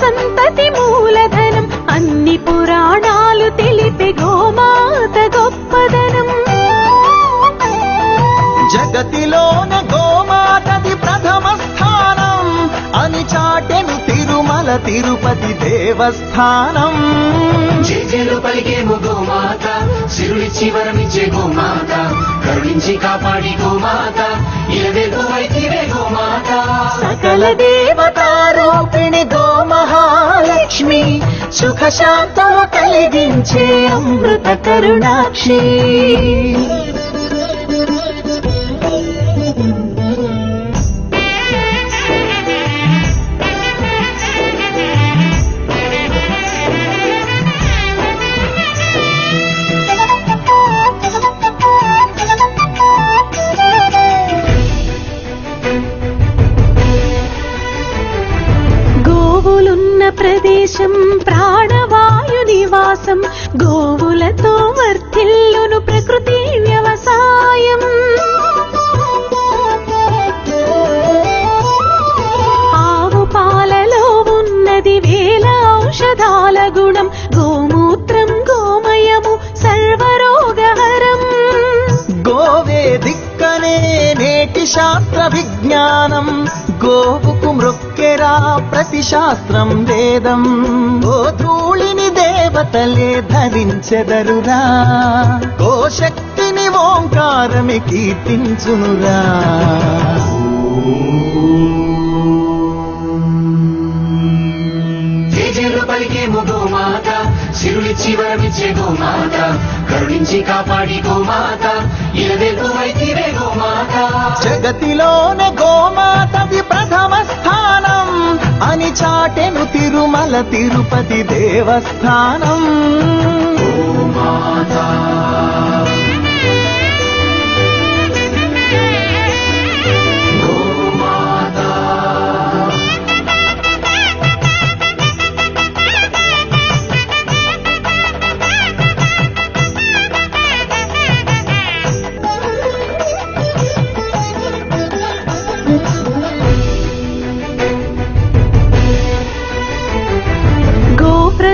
సంతతి మూలధనం అన్ని పురాణాలు తెలిపే గోమాత గొప్పదనం. జగతిలోన గోమాతది ప్రథమ స్థానం అని చాటెను తిరుమల తిరుపతి దేవస్థానం. జేజేలు పలికేము గోమాత సిరులిచ్చి వరమిచ్చే గోమాత కరుణించి కాపాడి గోమాత వైతివే గోమాత. సకల దేవతారూపిణి గోమహాలక్ష్మి సుఖ శాంతులు కలిగించే అమృత కరుణాక్షి. ఆకాశం ప్రాణవాయు నివాసం గోవులతో వర్ధిల్లును ప్రకృతి వ్యవసాయం. ఆవు పాలలో ఉన్నది వేల ఔషధాల గుణం గోమూత్రం గోమయము సర్వరోగహరం. గోవే దిక్కనే నేటి శాస్త్ర విజ్ఞానం గోవుకు మృక్కెరా ప్రతి శాస్త్రం వేదం. ఓ ధూళిని దేవతలే ధరించెదరురా. ఓ శక్తిని ఓంకారమి కీర్తించునురా. పలికేము గోమాత సిరులిచ్చి వరమిచ్చే గోమాత కరుణించి కాపాడి గోమాత వైతివే గోమాత జగతిలోనే గోమాతది తిరుమల తిరుపతి దేవస్థానం.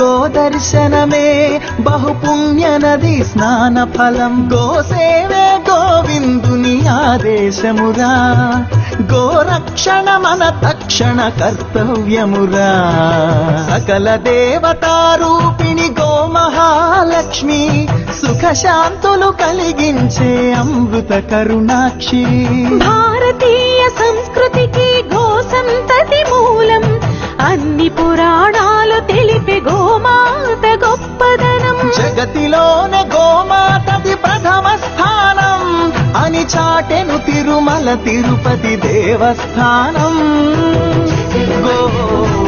గోదర్శనమే బహుపుణ్య నది స్నాన ఫలం. గోసేవే గోవిందుని ఆదేశమురా. గోరక్షణ మన తక్షణ కర్తవ్యమురా. సకల దేవతారూపిణి గోమహాలక్ష్మి సుఖశాంతులు కలిగించే అమృత కరుణాక్షి. భారతీయ సంస్కృతికి జగతిలోన గోమాతది ప్రథమ స్థానం. అని చాటెను తిరుమల తిరుపతి దేవస్థానం. గో